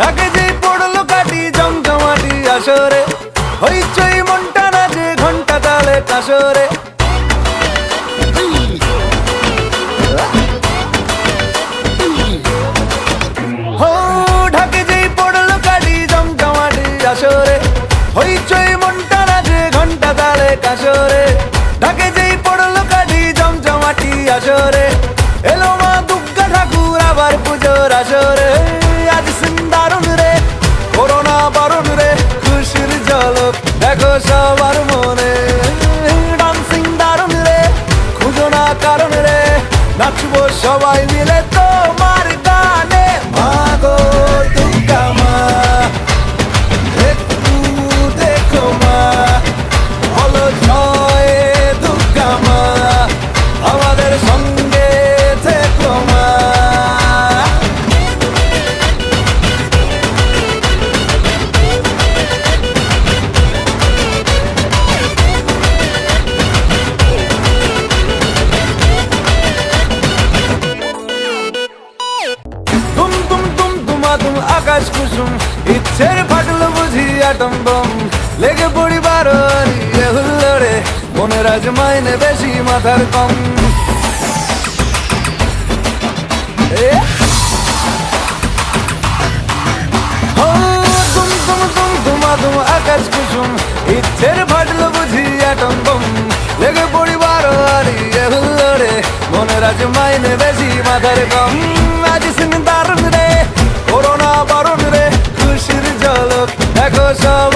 ঢাকে যে পড়ল কাটি জমজমাটি আসরে। হইচই মনটা নাচে ঘণ্টা তালে কাসরে আসরে। হইচই মনটা নাচে ঘণ্টা তালে কাসরে সবার মনে ডান্সিং দারুণ রে খুঁজো না কারণ রে নাচবো সবাই মিলে তোমার আকাশ কুসুম, ইচ্ছের ফাটলো বুঝি আটম বম লেগে পড়ি বারো নিয়ে হুল্লোড়ে, মনের আজ মাইনে বেশি মাথার কম। আকাশ কুসুম, ইচ্ছের ফাটলো বুঝি আটম লেগে পড়ি বারো নিয়ে হুল্লোড়ে, মনের আজ মাইনে বেশি মাথার কম। So.